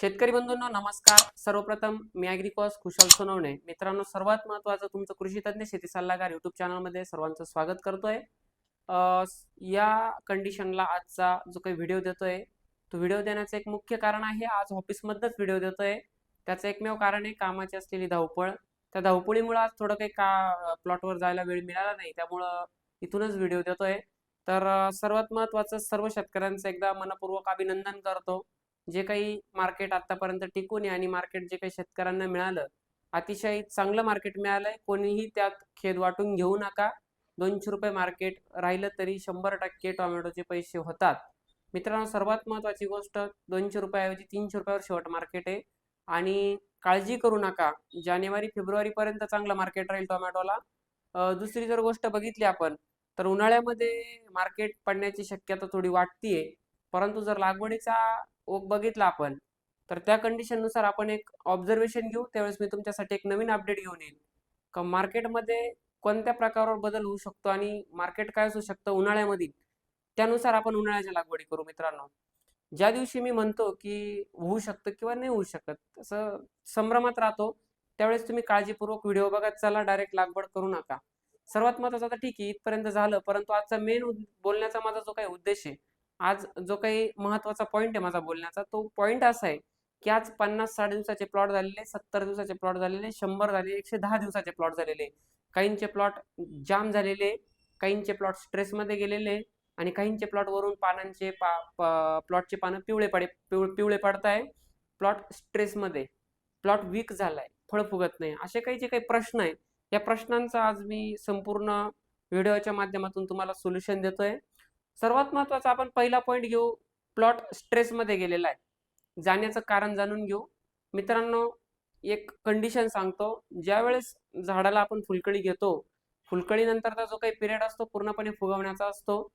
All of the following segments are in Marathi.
शेतकरी बंधूंनो नमस्कार. सर्वप्रथम मी अॅग्रिकॉस कुशल सोनवणे. मित्रांनो सर्वात महत्वाचं तुमचं कृषी तज्ञ शेती सल्लागार युट्यूब चॅनलमध्ये सर्वांचं स्वागत करतोय. या कंडिशनला आजचा जो काही व्हिडिओ देतोय तो व्हिडिओ देण्याचं एक मुख्य कारण आहे आज ऑफिसमधनंच व्हिडिओ देतोय. त्याचं एकमेव कारण आहे कामाची असलेली धावपळ. त्या धावपळीमुळे आज थोडं काही का प्लॉटवर जायला वेळ मिळाला नाही त्यामुळं इथूनच व्हिडिओ देतोय. तर सर्वात महत्वाचं सर्व शेतकऱ्यांचं एकदा मनपूर्वक अभिनंदन करतो. जे काही मार्केट आतापर्यंत टिकून आहे आणि मार्केट जे काही शेतकऱ्यांना मिळालं अतिशय चांगलं मार्केट मिळालंय. कोणीही त्यात खेद वाटून घेऊ नका. दोनशे रुपये मार्केट राहिलं तरी शंभर टक्के टोमॅटोचे पैसे होतात. मित्रांनो सर्वात महत्वाची गोष्ट दोनशे रुपयाऐवजी तीनशे रुपयावर शेवट मार्केट आहे. आणि काळजी करू नका. जानेवारी फेब्रुवारी पर्यंत चांगलं मार्केट राहील टोमॅटोला. दुसरी जर गोष्ट बघितली आपण तर उन्हाळ्यामध्ये मार्केट पडण्याची शक्यता थोडी वाटतीये. परंतु जर लागवडीचा ओघ बघितला आपण तर त्या कंडिशननुसार आपण एक ऑब्झर्वेशन घेऊ. त्यावेळेस मी तुमच्यासाठी एक नवीन अपडेट घेऊन येईल का मार्केटमध्ये कोणत्या प्रकारावर बदल होऊ शकतो आणि मार्केट काय असू शकतं उन्हाळ्यामध्ये? त्यानुसार आपण उन्हाळ्याच्या लागवडी करू मित्रांनो. ज्या दिवशी मी म्हणतो की होऊ शकतं किंवा नाही होऊ शकत असं संभ्रमात राहतो. त्यावेळेस तुम्ही काळजीपूर्वक व्हिडिओ बघत चला डायरेक्ट लागवड करू नका. सर्वात महत्वाचं आता ठीक आहे इथपर्यंत झालं. परंतु आजचा मेन बोलण्याचा माझा जो काही उद्देश आहे आज जो काही महत्त्वाचा पॉइंट आहे माझा बोलण्याचा तो पॉइंट असा आहे की आज पन्नास साठ दिवसाचे प्लॉट झालेले सत्तर दिवसाचे प्लॉट झालेले शंभर झाले एकशे दहा दिवसाचे प्लॉट झालेले. काहींचे प्लॉट जाम झालेले काहींचे प्लॉट स्ट्रेसमध्ये गेलेले आणि काहींचे प्लॉट वरून पानांचे पा प्लॉटचे पानं पिवळे पडे पिवळे पिवळे आहे प्लॉट स्ट्रेसमध्ये प्लॉट वीक झालाय फळ फुगत नाही. असे काही जे काही प्रश्न आहे या प्रश्नांचा आज मी संपूर्ण व्हिडिओच्या माध्यमातून तुम्हाला सोल्युशन देतोय. सर्वात महत्त्वाचा आपण पहिला पॉईंट घेऊ. प्लॉट स्ट्रेसमध्ये गेलेला आहे. जाण्याचं कारण जाणून घेऊ. मित्रांनो एक कंडिशन सांगतो. ज्यावेळेस झाडाला आपण फुलकळी घेतो फुलकळीनंतरचा जो काही पिरियड असतो पूर्णपणे फुगवण्याचा असतो.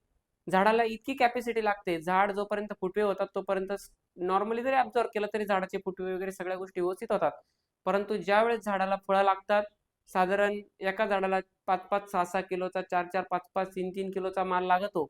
झाडाला इतकी कॅपॅसिटी लागते. झाड जोपर्यंत फुटवे होतात तोपर्यंत नॉर्मली जरी ऑब्झर्व केलं तरी झाडाचे फुटवे वगैरे सगळ्या गोष्टी व्यवस्थित होतात. परंतु ज्यावेळेस झाडाला फळं लागतात साधारण एका झाडाला पाच पाच सहा सहा किलोचा चार चार पाच पाच तीन तीन किलोचा माल लागतो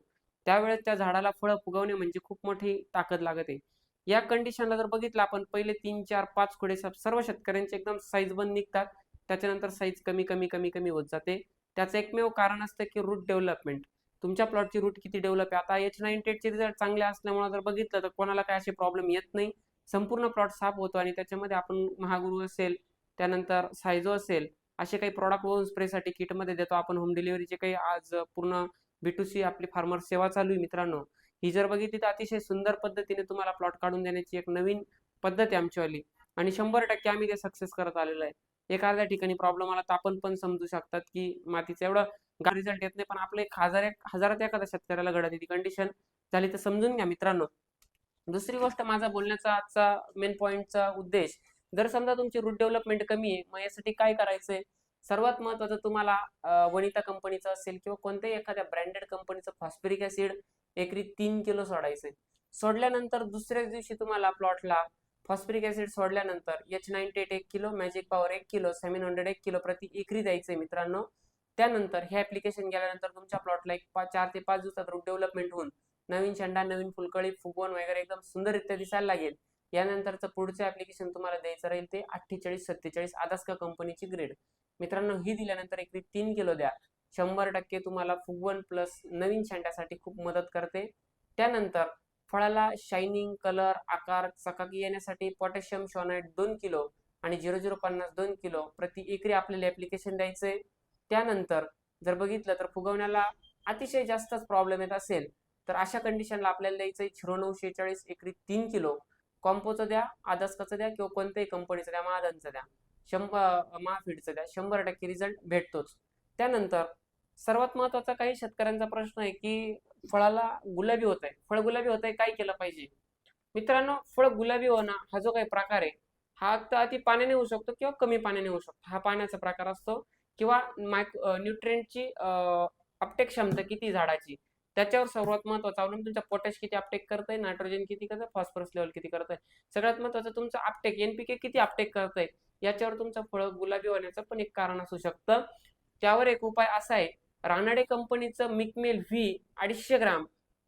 त्यावेळेस त्या झाडाला फळं फुगवणे म्हणजे खूप मोठी ताकद लागत आहे. या कंडिशनला जर बघितलं आपण पहिले तीन चार पाच खोडे सर्व शेतकऱ्यांचे एकदम साईज बंद निघतात. त्याच्यानंतर साईज कमी कमी कमी कमी होत जाते. त्याचं एकमेव कारण असतं की रूट डेव्हलपमेंट तुमच्या प्लॉटची रूट किती डेव्हलप आहे? आता एच नाईन टेटचे रिझल्ट चांगले असल्यामुळे जर बघितलं तर कोणाला काय असे प्रॉब्लेम येत नाही. संपूर्ण प्लॉट साफ होतो आणि त्याच्यामध्ये आपण महागुरु असेल त्यानंतर सायझो असेल असे काही प्रॉडक्ट वरून स्प्रेसाठी किटमध्ये देतो. आपण होम डिलिव्हरीचे काही आज पूर्ण बी टू सी आपली फार्मर सेवा चालू आहे मित्रांनो. ही जर बघितली तर अतिशय सुंदर पद्धतीने तुम्हाला प्लॉट काढून देण्याची एक नवीन पद्धत आहे आमचीवाली आणि शंभर टक्के आम्ही ते सक्सेस करत आलेलो आहे. एखाद्या ठिकाणी प्रॉब्लेम आला तर आपण पण समजू शकतात की मातीचं एवढं रिझल्ट येत नाही पण आपलं एक हजार एक हजारात एखाद्या शेतकऱ्याला घडत ती कंडिशन झाली तर समजून घ्या मित्रांनो. दुसरी गोष्ट माझा बोलण्याचा आजचा मेन पॉईंटचा उद्देश जर समजा तुमची रूट डेव्हलपमेंट कमी आहे मग यासाठी काय करायचंय? सर्वात महत्वाचं तुम्हाला वनिता कंपनीचं असेल किंवा कोणत्याही एखाद्या ब्रँडेड कंपनीचं फॉस्फरिक ऍसिड एकरी तीन किलो सोडायचं सोडल्यानंतर दुसऱ्याच दिवशी तुम्हाला प्लॉटला फॉस्फरिक ऍसिड सोडल्यानंतर एच नाईन्टी एट एक किलो मॅजिक पॉवर एक किलो सेव्हन हंड्रेड एक किलो प्रति एकरी द्यायचंय मित्रांनो. त्यानंतर हे ऍप्लिकेशन गेल्यानंतर तुमच्या प्लॉटला एक चार ते पाच दिवसात रूट डेव्हलपमेंट होऊन नवीन शेंडा नवीन फुलकळी फुगवण वगैरे एकदम सुंदररित्या दिसायला लागेल. यानंतरचं पुढचं ऍप्लिकेशन तुम्हाला द्यायचं राहील ते अठ्ठेचाळीस सत्तेचाळीस आदास्का कंपनीची ग्रेड मित्रांनो ही दिल्यानंतर एकरी तीन किलो द्या. शंभर टक्के तुम्हाला फुगवण प्लस नवीन शेंड्यासाठी खूप मदत करते. त्यानंतर फळाला शायनिंग कलर आकार चकाकी येण्यासाठी पोटॅशियम शॉनाईट दोन किलो आणि झिरो झिरो पन्नास दोन किलो प्रति एकरी आपल्याला ऍप्लिकेशन द्यायचंय. त्यानंतर जर बघितलं तर फुगवण्याला अतिशय जास्तच प्रॉब्लेम येत असेल तर अशा कंडिशनला आपल्याला द्यायचंय. झिरो नऊ शेहेचाळीस एकरी तीन किलो. कॉम्पोचं द्या आदास्काचं द्या किंवा कोणत्याही कंपनीचं द्या महादनचं द्या. शंभर महाफीडचं द्या. शंभर टक्के रिझल्ट भेटतोच. त्यानंतर सर्वात महत्त्वाचा काही शेतकऱ्यांचा प्रश्न आहे की फळाला गुलाबी होत आहे. फळ गुलाबी होत आहे काय केलं पाहिजे? मित्रांनो फळ गुलाबी होणं हा जो काही प्रकार आहे हा तर अति पाण्याने होऊ शकतो किंवा कमी पाण्याने होऊ शकतो. हा पाण्याचा प्रकार असतो किंवा मायक न्यूट्रिएंटची अपटेक क्षमता किती झाडाची. त्याच्यावर सर्वात महत्वाचं अवलंबून तुमचा पोटॅश किती अपटेक करतंय नायट्रोजन किती करतंय फॉस्फरस लेवल किती करतंय. सगळ्यात महत्वाचं तुमचं अपटेक एनपीके किती अपटेक करतंय याच्यावर तुमचं फळ गुलाबी होण्याचं पण एक कारण असू शकतं. त्यावर एक उपाय असा आहे रानाडे कंपनीचं मिकमेल व्ही अडीचशे ग्राम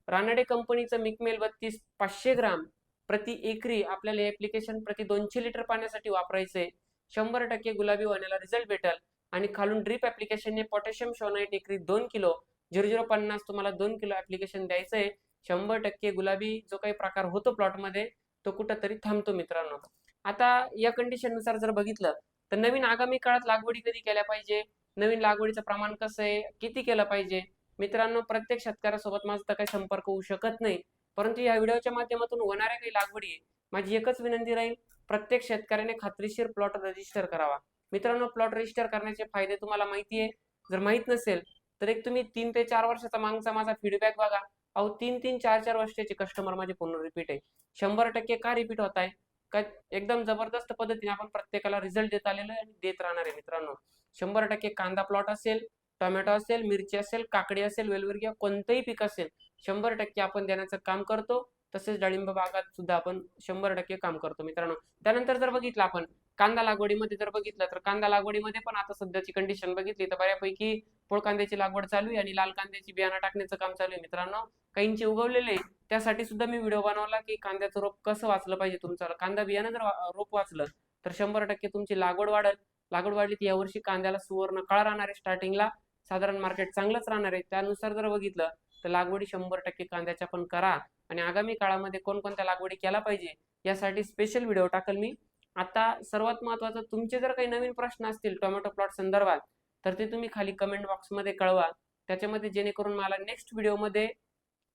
रानाडे कंपनीचं मिकमेल बत्तीस पाचशे ग्राम प्रति एकरी आपल्याला हे ऍप्लिकेशन प्रति दोनशे लिटर पाण्यासाठी वापरायचंय. शंभर टक्के गुलाबी वाण्याला रिझल्ट भेटेल. आणि खालून ड्रीप ऍप्लिकेशनने पोटॅशियम शोनाईट एकरी दोन किलो झिरो झिरो पन्नास तुम्हाला दोन किलो ऍप्लिकेशन आहे शंभर टक्के गुलाबी जो काही प्रकार होतो प्लॉटमध्ये तो कुठंतरी थांबतो मित्रांनो. आता या कंडिशननुसार जर बघितलं तर नवीन आगामी काळात लागवडी कधी केल्या पाहिजे? नवीन लागवडीचं प्रमाण कसं आहे? किती केलं पाहिजे? मित्रांनो प्रत्येक शेतकऱ्यासोबत माझा तर काही संपर्क होऊ शकत नाही. परंतु या व्हिडिओच्या माध्यमातून होणाऱ्या काही लागवडी आहे माझी एकच विनंती राहील प्रत्येक शेतकऱ्याने खात्रीशीर प्लॉट रजिस्टर करावा. मित्रांनो प्लॉट रजिस्टर करण्याचे फायदे तुम्हाला माहिती आहे. जर माहीत नसेल तर एक तुम्ही तीन ते चार वर्षाचा मागचा माझा फीडबॅक बघा. अहो तीन तीन चार चार वर्षाचे कस्टमर माझे पूर्ण रिपीट आहे. शंभर टक्के का रिपीट होत आहे? का एकदम जबरदस्त पद्धतीने आपण प्रत्येकाला रिझल्ट देत आलेलो आहे आणि देत राहणार आहे मित्रांनो. शंभर टक्के कांदा प्लॉट असेल टोमॅटो असेल मिरची असेल काकडी असेल वेलवर्गीय किंवा कोणतंही पीक असेल शंभर टक्के आपण देण्याचं काम करतो. तसेच डाळिंब बागात सुद्धा आपण शंभर टक्के काम करतो मित्रांनो. त्यानंतर जर बघितलं आपण कांदा लागवडीमध्ये जर बघितलं तर कांदा लागवडीमध्ये पण आता सध्याची कंडिशन बघितली तर बऱ्यापैकी पोळ कांद्याची लागवड चालू आहे आणि लाल कांद्याची बियाणं टाकण्याचं काम चालू आहे. मित्रांनो काहींचे उगवलेले त्यासाठी सुद्धा मी व्हिडिओ बनवला की कांद्याचं रोप कसं वाचलं पाहिजे तुमचं? कांदा बियाणं जर रोप वाचलं तर शंभर टक्के तुमची लागवड वाढेल. लागवड वाढली तर यावर्षी कांद्याला सुवर्ण काळ राहणार आहे स्टार्टिंगला साधारण मार्केट चांगलंच राहणार आहे. त्यानुसार जर बघितलं तर लागवडी शंभर टक्के कांद्याच्या पण करा. आणि आगामी काळामध्ये कोणकोणत्या लागवडी केला पाहिजे यासाठी स्पेशल व्हिडिओ टाकल मी. आता सर्वात महत्वाचं तुमचे जर काही नवीन प्रश्न असतील टोमॅटो प्लॉट संदर्भात तर ते तुम्ही खाली कमेंट बॉक्समध्ये कळवा. त्याच्यामध्ये जेणेकरून मला नेक्स्ट व्हिडिओमध्ये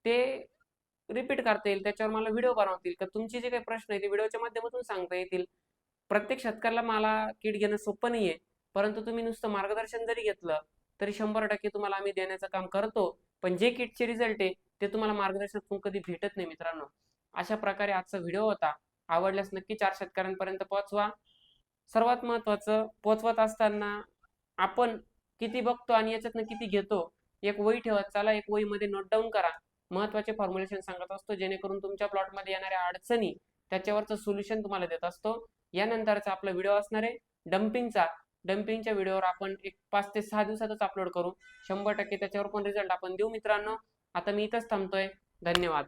ते रिपीट करता येईल. त्याच्यावर मला व्हिडिओ बनवतील. का तुमचे जे काही प्रश्न आहेत ते व्हिडिओच्या माध्यमातून सांगता येतील. प्रत्येक शेतकऱ्याला मला किट घेणं सोपं नाहीये. परंतु तुम्ही नुसतं मार्गदर्शन जरी घेतलं तरी शंभर टक्के तुम्हाला आम्ही देण्याचं काम करतो. पण जे किटचे रिझल्ट आहे ते तुम्हाला मार्गदर्शनातून कधी भेटत नाही मित्रांनो. अशा प्रकारे आजचा व्हिडिओ होता. आवडल्यास नक्की चार शेतकऱ्यांपर्यंत पोहोचवा. सर्वात महत्वाचं पोहोचवत असताना आपण किती बघतो आणि याच्यातनं किती घेतो एक वही ठेवत चला एक वहीमध्ये नोट डाऊन करा. महत्त्वाचे फॉर्म्युलेशन सांगत असतो जेणेकरून तुमच्या प्लॉटमध्ये येणाऱ्या अडचणी त्याच्यावरचं सोल्युशन तुम्हाला देत असतो. यानंतरचा आपला व्हिडिओ असणार आहे डम्पिंगचा डम्पिंगच्या व्हिडिओवर आपण एक पाच ते सहा दिवसातच अपलोड करू. शंभर टक्के त्याच्यावर पण रिझल्ट आपण देऊ मित्रांनो. आता मी इथंच थांबतोय. धन्यवाद.